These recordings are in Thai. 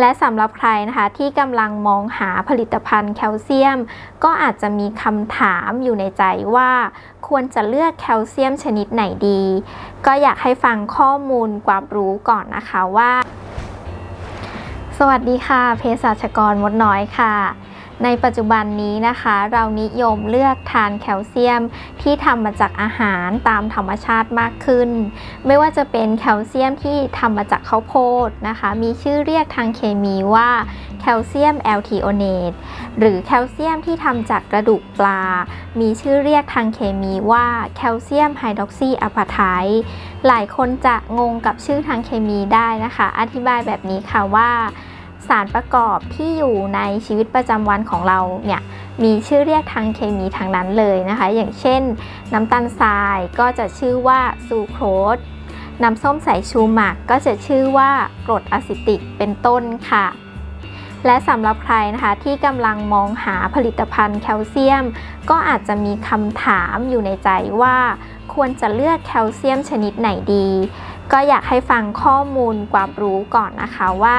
และสำหรับใครนะคะที่กำลังมองหาผลิตภัณฑ์แคลเซียม ก็อาจจะมีคำถามอยู่ในใจว่า ควรจะเลือกแคลเซียมชนิดไหนดี ก็อยากให้ฟังข้อมูลความรู้ก่อนนะคะว่า สวัสดีค่ะ เภสัชกรมดน้อยค่ะ ในปัจจุบันนี้นะคะ เรานิยมเลือกทานแคลเซียมที่ทำมาจากอาหารตามธรรมชาติมากขึ้น ไม่ว่าจะเป็นแคลเซียมที่ทำมาจากข้าวโพดนะคะ มีชื่อเรียกทางเคมีว่าแคลเซียมแอลทีโอเนตหรือแคลเซียมที่ทำจากกระดูกปลา มีชื่อเรียกทางเคมีว่าแคลเซียมไฮดรอกซีอะพาไทต์หลายคนจะงงกับชื่อทางเคมีได้นะคะ อธิบายแบบนี้ค่ะว่า สารประกอบที่อยู่ในชีวิตประจำวันของเราเนี่ยมีชื่อเรียกทางเคมีทางนั้นเลยนะคะ อย่างเช่น น้ำตาลทรายก็จะชื่อว่าซูโครสน้ำส้มสายชูหมักก็จะชื่อว่ากรดอะซิติกเป็นต้นค่ะ และสำหรับใครนะคะที่กำลังมองหาผลิตภัณฑ์แคลเซียม ก็อาจจะมีคำถามอยู่ในใจว่าควรจะเลือกแคลเซียมชนิดไหนดี ก็อยากให้ฟังข้อมูลความรู้ก่อนนะคะว่า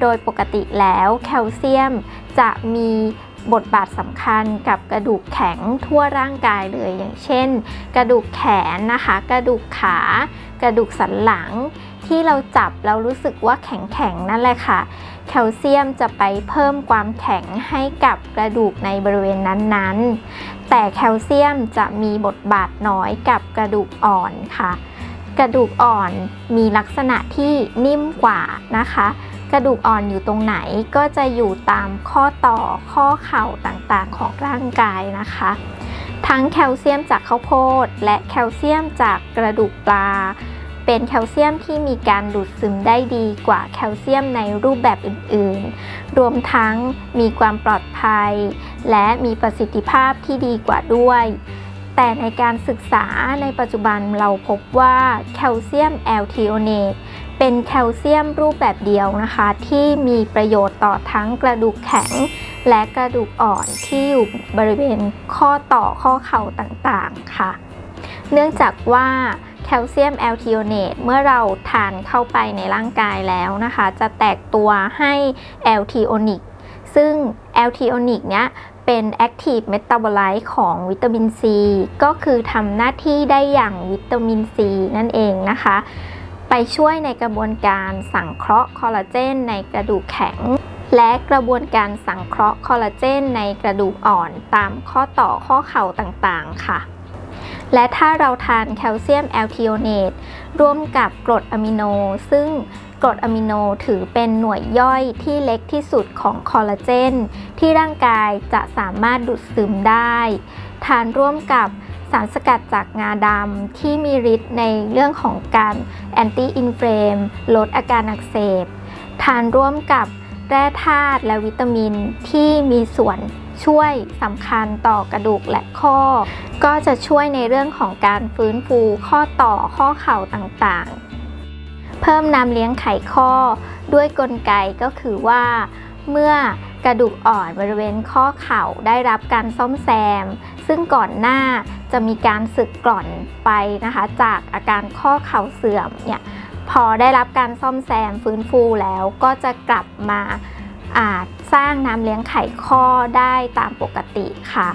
โดยปกติแล้วแคลเซียมจะมีบทบาทสำคัญกับกระดูกแข็งทั่วร่างกายเลยอย่างเช่น กระดูกแขนนะคะ กระดูกขา กระดูกสันหลัง ที่เราจับเรารู้สึกว่าแข็งๆนั่นแหละค่ะ แคลเซียมจะไปเพิ่มความแข็งให้กับกระดูกในบริเวณนั้นๆ แต่แคลเซียมจะมีบทบาทน้อยกับกระดูกอ่อนค่ะ กระดูกอ่อนมีลักษณะที่นิ่มกว่านะคะ กระดูกอ่อนอยู่ตรงไหนก็จะอยู่ตามข้อต่อข้อเข่าต่างๆของร่างกายนะคะ ทั้งแคลเซียมจากข้าวโพด และแคลเซียมจากกระดูกปลา เป็นแคลเซียมที่มีการดูดซึมได้ดีกว่าแคลเซียมในรูปแบบอื่นๆ รวมทั้งมีความปลอดภัย และมีประสิทธิภาพที่ดีกว่าด้วยแต่ในการศึกษาในปัจจุบันเราพบว่าแคลเซียมแอลทีโอเนต เป็นแคลเซียมรูปแบบเดียวนะคะ ที่มีประโยชน์ต่อทั้งกระดูกแข็ง และกระดูกอ่อนที่อยู่บริเวณข้อต่อข้อเข่าต่างๆค่ะ เนื่องจากว่าแคลเซียมแอลทีโอเนตเมื่อเราทานเข้าไปในร่างกายแล้วนะคะ จะแตกตัวให้แอลทีโอนิกซึ่งแอลทีโอนิกเนี้ยเป็น Active Metabolite ของวิตามินซีก็คือทำหน้าที่ได้อย่างวิตามินซีนั่นเองนะคะ ไปช่วยในกระบวนการสังเคราะห์คอลลาเจนในกระดูกแข็ง และกระบวนการสังเคราะห์คอลลาเจนในกระดูกอ่อนตามข้อต่อข้อเข่าต่างๆ ค่ะ และถ้าเราทานแคลเซียมแอลทีโอเนตร่วมกับกรดอะมิโน ซึ่งกรดอะมิโนถือเป็นหน่วยย่อยที่เล็กที่สุดของคอลลาเจนที่ร่างกายจะสามารถดูดซึมได้ ทานร่วมกับ สารสกัดจากงาดำที่มีฤทธิ์ในเรื่องของการแอนตี้อินเฟลมลดอาการอักเสบ ทานร่วมกับแร่ธาตุและวิตามินที่มีส่วนช่วยสำคัญต่อกระดูกและข้อ ก็จะช่วยในเรื่องของการฟื้นฟูข้อต่อข้อเข่าต่างๆ เพิ่มน้ำเลี้ยงไขข้อด้วยกลไกก็คือว่า เมื่อกระดูกอ่อนบริเวณข้อเข่าได้รับการซ่อมแซม ซึ่งก่อนหน้าจะมีการสึกกร่อนไปนะคะ จากอาการข้อเข่าเสื่อมเนี่ยพอได้รับการซ่อมแซมฟื้นฟูแล้วก็จะกลับมาอาจสร้างน้ำเลี้ยงไขข้อได้ตามปกติค่ะ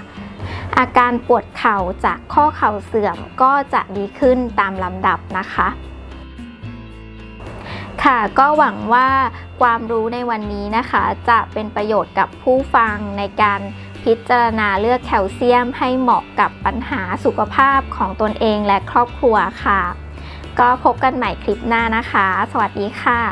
อาการปวดเข่าจากข้อเข่าเสื่อมก็จะดีขึ้นตามลำดับนะคะ ค่ะก็หวังว่า ความรู้ในวันนี้นะคะ จะเป็นประโยชน์กับผู้ฟังในการพิจารณาเลือกแคลเซียมให้เหมาะกับปัญหาสุขภาพของตนเองและครอบครัวค่ะ ก็พบกันใหม่คลิปหน้านะคะ สวัสดีค่ะ